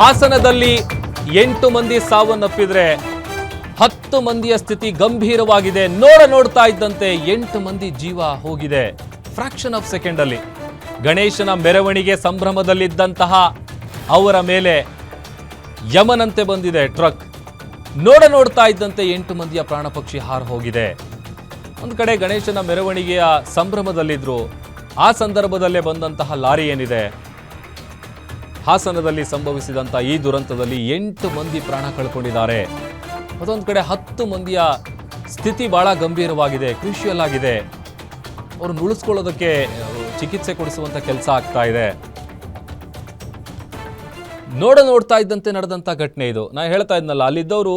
ಹಾಸನದಲ್ಲಿ ಎಂಟು ಮಂದಿ ಸಾವನ್ನಪ್ಪಿದ್ರೆ ಹತ್ತು ಮಂದಿಯ ಸ್ಥಿತಿ ಗಂಭೀರವಾಗಿದೆ. ನೋಡ ನೋಡ್ತಾ ಇದ್ದಂತೆ ಎಂಟು ಮಂದಿ ಜೀವ ಹೋಗಿದೆ. ಫ್ರಾಕ್ಷನ್ ಆಫ್ ಸೆಕೆಂಡ್ ಅಲ್ಲಿ ಗಣೇಶನ ಮೆರವಣಿಗೆ ಸಂಭ್ರಮದಲ್ಲಿದ್ದಂತಹ ಅವರ ಮೇಲೆ ಯಮನಂತೆ ಬಂದಿದೆ ಟ್ರಕ್. ನೋಡ ನೋಡ್ತಾ ಇದ್ದಂತೆ ಎಂಟು ಮಂದಿಯ ಪ್ರಾಣ ಪಕ್ಷಿ ಹಾರು ಹೋಗಿದೆ. ಒಂದು ಕಡೆ ಗಣೇಶನ ಮೆರವಣಿಗೆಯ ಸಂಭ್ರಮದಲ್ಲಿದ್ರು. ಆ ಸಂದರ್ಭದಲ್ಲೇ ಬಂದಂತಹ ಲಾರಿ ಏನಿದೆ? ಹಾಸನದಲ್ಲಿ ಸಂಭವಿಸಿದಂಥ ಈ ದುರಂತದಲ್ಲಿ ಎಂಟು ಮಂದಿ ಪ್ರಾಣ ಕಳ್ಕೊಂಡಿದ್ದಾರೆ. ಮತ್ತೊಂದು ಕಡೆ ಹತ್ತು ಮಂದಿಯ ಸ್ಥಿತಿ ಬಹಳ ಗಂಭೀರವಾಗಿದೆ ಕ್ರೂಷಿಯಲ್ ಆಗಿದೆ. ಅವ್ರನ್ನ ಉಳಿಸ್ಕೊಳ್ಳೋದಕ್ಕೆ ಚಿಕಿತ್ಸೆ ಕೊಡಿಸುವಂತ ಕೆಲಸ ಆಗ್ತಾ ಇದೆ. ನೋಡ ನೋಡ್ತಾ ಇದ್ದಂತೆ ನಡೆದಂಥ ಘಟನೆ ಇದು. ನಾನು ಹೇಳ್ತಾ ಇದ್ನಲ್ಲ, ಅಲ್ಲಿದ್ದವರು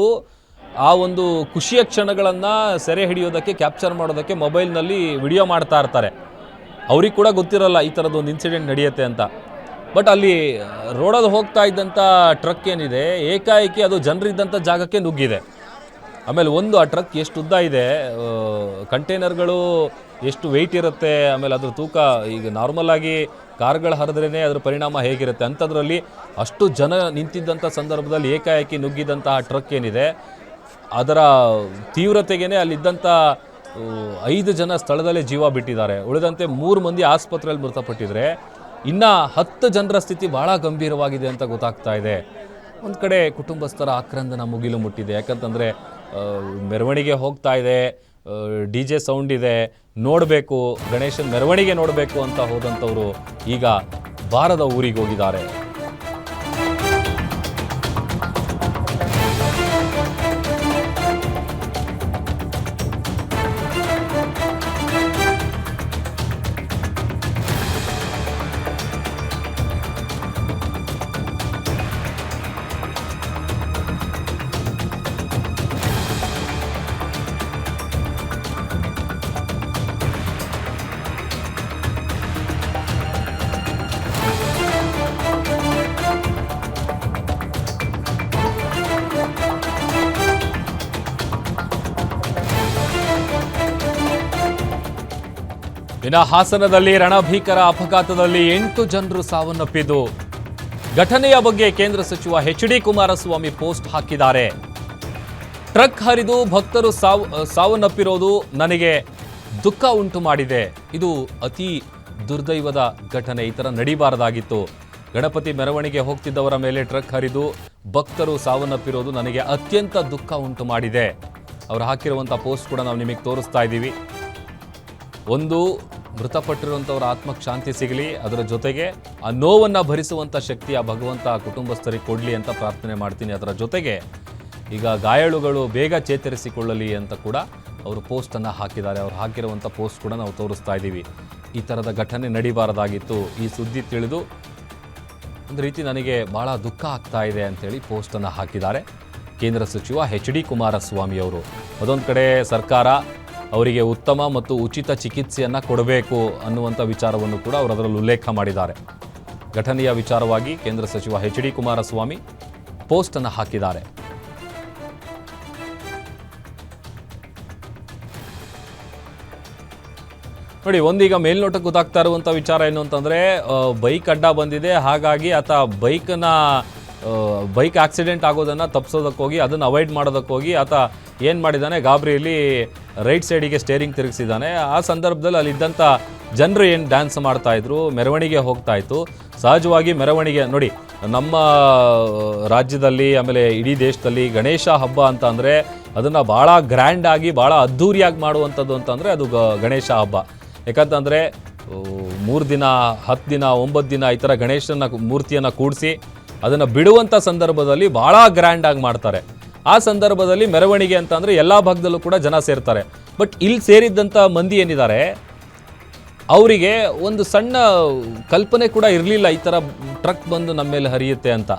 ಆ ಒಂದು ಖುಷಿಯ ಕ್ಷಣಗಳನ್ನ ಸೆರೆ ಹಿಡಿಯೋದಕ್ಕೆ, ಕ್ಯಾಪ್ಚರ್ ಮಾಡೋದಕ್ಕೆ ಮೊಬೈಲ್ನಲ್ಲಿ ವಿಡಿಯೋ ಮಾಡ್ತಾ ಇರ್ತಾರೆ. ಅವ್ರಿಗೆ ಕೂಡ ಗೊತ್ತಿರಲ್ಲ ಈ ಥರದ್ದು ಒಂದು ಇನ್ಸಿಡೆಂಟ್ ನಡೆಯುತ್ತೆ ಅಂತ. ಬಟ್ ಅಲ್ಲಿ ರೋಡಲ್ಲಿ ಹೋಗ್ತಾ ಇದ್ದಂಥ ಟ್ರಕ್ ಏನಿದೆ, ಏಕಾಏಕಿ ಅದು ಜನರಿದ್ದಂಥ ಜಾಗಕ್ಕೆ ನುಗ್ಗಿದೆ. ಆಮೇಲೆ ಒಂದು, ಆ ಟ್ರಕ್ ಎಷ್ಟು ಉದ್ದ ಇದೆ ಕಂಟೈನರ್ಗಳು ಎಷ್ಟು ವೆಯ್ಟ್ ಇರುತ್ತೆ, ಆಮೇಲೆ ಅದ್ರ ತೂಕ, ಈಗ ನಾರ್ಮಲ್ ಆಗಿ ಕಾರ್ಗಳು ಹರಿದ್ರೇ ಅದ್ರ ಪರಿಣಾಮ ಹೇಗಿರುತ್ತೆ ಅಂಥದ್ರಲ್ಲಿ ಅಷ್ಟು ಜನ ನಿಂತಿದ್ದಂಥ ಸಂದರ್ಭದಲ್ಲಿ ಏಕಾಏಕಿ ನುಗ್ಗಿದಂತಹ ಟ್ರಕ್ ಏನಿದೆ, ಅದರ ತೀವ್ರತೆಗೇ ಅಲ್ಲಿದ್ದಂಥ ಐದು ಜನ ಸ್ಥಳದಲ್ಲೇ ಜೀವ ಬಿಟ್ಟಿದ್ದಾರೆ. ಉಳಿದಂತೆ ಮೂರು ಮಂದಿ ಆಸ್ಪತ್ರೆಯಲ್ಲಿ ಮೃತಪಟ್ಟಿದ್ರೆ ಇನ್ನ ಹತ್ತು ಜನರ ಸ್ಥಿತಿ ಬಹಳ ಗಂಭೀರವಾಗಿದೆ ಅಂತ ಗೊತ್ತಾಗ್ತಾ ಇದೆ. ಒಂದು ಕಡೆ ಕುಟುಂಬಸ್ಥರ ಆಕ್ರಂದನ ಮುಗಿಲು ಮುಟ್ಟಿದೆ. ಯಾಕಂತಂದರೆ ಮೆರವಣಿಗೆ ಹೋಗ್ತಾ ಇದೆ. ಡಿ ಜೆ ಸೌಂಡ್ ಇದೆ. ನೋಡಬೇಕು, ಗಣೇಶನ ಮೆರವಣಿಗೆ ನೋಡಬೇಕು ಅಂತ ಹೋದಂಥವರು ಈಗ ಬಾರದ ಊರಿಗೆ ಹೋಗಿದ್ದಾರೆ ಇನ್ನು ಹಾಸನದಲ್ಲಿ ರಣಭೀಕರ ಅಪಘಾತದಲ್ಲಿ ಎಂಟು ಜನರು ಸಾವನ್ನಪ್ಪಿದ್ದು. ಘಟನೆಯ ಬಗ್ಗೆ ಕೇಂದ್ರ ಸಚಿವ ಎಚ್ ಡಿ ಕುಮಾರಸ್ವಾಮಿ ಪೋಸ್ಟ್ ಹಾಕಿದ್ದಾರೆ. ಟ್ರಕ್ ಹರಿದು ಭಕ್ತರು ಸಾವು ಸಾವನ್ನಪ್ಪಿರೋದು ನನಗೆ ದುಃಖ ಉಂಟು ಮಾಡಿದೆ. ಇದು ಅತಿ ದುರ್ದೈವದ ಘಟನೆ. ಈ ಥರ ನಡಿಬಾರದಾಗಿತ್ತು. ಗಣಪತಿ ಮೆರವಣಿಗೆ ಹೋಗ್ತಿದ್ದವರ ಮೇಲೆ ಟ್ರಕ್ ಹರಿದು ಭಕ್ತರು ಸಾವನ್ನಪ್ಪಿರೋದು ನನಗೆ ಅತ್ಯಂತ ದುಃಖ ಉಂಟು ಮಾಡಿದೆ. ಅವರು ಹಾಕಿರುವಂಥ ಪೋಸ್ಟ್ ಕೂಡ ನಾವು ನಿಮಗೆ ತೋರಿಸ್ತಾ ಇದ್ದೀವಿ. ಒಂದು ಮೃತಪಟ್ಟಿರುವಂಥವ್ರ ಆತ್ಮಕ್ಕೆ ಶಾಂತಿ ಸಿಗಲಿ, ಅದರ ಜೊತೆಗೆ ಆ ನೋವನ್ನು ಭರಿಸುವಂಥ ಶಕ್ತಿ ಆ ಭಗವಂತ ಕುಟುಂಬಸ್ಥರಿಗೆ ಕೊಡಲಿ ಅಂತ ಪ್ರಾರ್ಥನೆ ಮಾಡ್ತೀನಿ. ಅದರ ಜೊತೆಗೆ ಈಗ ಗಾಯಾಳುಗಳು ಬೇಗ ಚೇತರಿಸಿಕೊಳ್ಳಲಿ ಅಂತ ಕೂಡ ಅವರು ಪೋಸ್ಟನ್ನು ಹಾಕಿದ್ದಾರೆ. ಅವ್ರು ಹಾಕಿರುವಂಥ ಪೋಸ್ಟ್ ಕೂಡ ನಾವು ತೋರಿಸ್ತಾ ಇದ್ದೀವಿ. ಈ ಥರದ ಘಟನೆ ನಡಿಬಾರದಾಗಿತ್ತು. ಈ ಸುದ್ದಿ ತಿಳಿದು ಒಂದು ರೀತಿ ನನಗೆ ಭಾಳ ದುಃಖ ಆಗ್ತಾ ಇದೆ ಅಂಥೇಳಿ ಪೋಸ್ಟನ್ನು ಹಾಕಿದ್ದಾರೆ. ಕೇಂದ್ರ ಸಚಿವ ಎಚ್ ಡಿ ಕುಮಾರಸ್ವಾಮಿ ಅವರು. ಅದೊಂದು ಕಡೆ ಸರ್ಕಾರ ಅವರಿಗೆ ಉತ್ತಮ ಮತ್ತು ಉಚಿತ ಚಿಕಿತ್ಸೆಯನ್ನು ಕೊಡಬೇಕು ಅನ್ನುವಂಥ ವಿಚಾರವನ್ನು ಕೂಡ ಅವರು ಅದರಲ್ಲಿ ಉಲ್ಲೇಖ ಮಾಡಿದ್ದಾರೆ. ಘಟನೆಯ ವಿಚಾರವಾಗಿ ಕೇಂದ್ರ ಸಚಿವ ಎಚ್ ಡಿ ಕುಮಾರಸ್ವಾಮಿ ಪೋಸ್ಟನ್ನು ಹಾಕಿದ್ದಾರೆ. ನೋಡಿ, ಒಂದೀಗ ಮೇಲ್ನೋಟಕ್ಕೆ ಗೊತ್ತಾಗ್ತಾ ಇರುವಂಥ ವಿಚಾರ ಏನು ಅಂತಂದರೆ ಬೈಕ್ ಅಡ್ಡ ಬಂದಿದೆ. ಹಾಗಾಗಿ ಆತ ಬೈಕನ್ನ ಬೈಕ್ ಆಕ್ಸಿಡೆಂಟ್ ಆಗೋದನ್ನು ತಪ್ಪಿಸೋದಕ್ಕೋಗಿ ಅದನ್ನು ಅವಾಯ್ಡ್ ಮಾಡೋದಕ್ಕೋಗಿ ಆತ ಏನು ಮಾಡಿದ್ದಾನೆ, ಗಾಬರಿಯಲ್ಲಿ ರೈಟ್ ಸೈಡಿಗೆ ಸ್ಟೇರಿಂಗ್ ತಿರುಗಿಸಿದ್ದಾನೆ. ಆ ಸಂದರ್ಭದಲ್ಲಿ ಅಲ್ಲಿದ್ದಂಥ ಜನರು ಏನು ಡ್ಯಾನ್ಸ್ ಮಾಡ್ತಾ ಇದ್ರು? ಮೆರವಣಿಗೆ ಹೋಗ್ತಾ ಇತ್ತು. ಸಹಜವಾಗಿ ಮೆರವಣಿಗೆ, ನೋಡಿ, ನಮ್ಮ ರಾಜ್ಯದಲ್ಲಿ, ಆಮೇಲೆ ಇಡೀ ದೇಶದಲ್ಲಿ ಗಣೇಶ ಹಬ್ಬ ಅಂತ ಅಂದರೆ ಅದನ್ನು ಭಾಳ ಗ್ರ್ಯಾಂಡ್ ಆಗಿ ಭಾಳ ಅದ್ಧೂರಿಯಾಗಿ ಮಾಡುವಂಥದ್ದು ಅಂತಂದರೆ ಅದು ಗಣೇಶ ಹಬ್ಬ. ಯಾಕಂತಂದರೆ ಮೂರು ದಿನ, ಹತ್ತು ದಿನ, ಒಂಬತ್ತು ದಿನ ಈ ಥರ ಗಣೇಶನ ಮೂರ್ತಿಯನ್ನು ಕೂಡಿಸಿ ಅದನ್ನು ಬಿಡುವಂಥ ಸಂದರ್ಭದಲ್ಲಿ ಭಾಳ ಗ್ರ್ಯಾಂಡಾಗಿ ಮಾಡ್ತಾರೆ. ಆ ಸಂದರ್ಭದಲ್ಲಿ ಮೆರವಣಿಗೆ ಅಂತ ಅಂದರೆ ಎಲ್ಲ ಭಾಗದಲ್ಲೂ ಕೂಡ ಜನ ಸೇರ್ತಾರೆ. ಬಟ್ ಇಲ್ಲಿ ಸೇರಿದ್ದಂಥ ಮಂದಿ ಏನಿದ್ದಾರೆ, ಅವರಿಗೆ ಒಂದು ಸಣ್ಣ ಕಲ್ಪನೆ ಕೂಡ ಇರಲಿಲ್ಲ ಈ ಥರ ಟ್ರಕ್ ಬಂದು ನಮ್ಮ ಮೇಲೆ ಹರಿಯುತ್ತೆ ಅಂತ.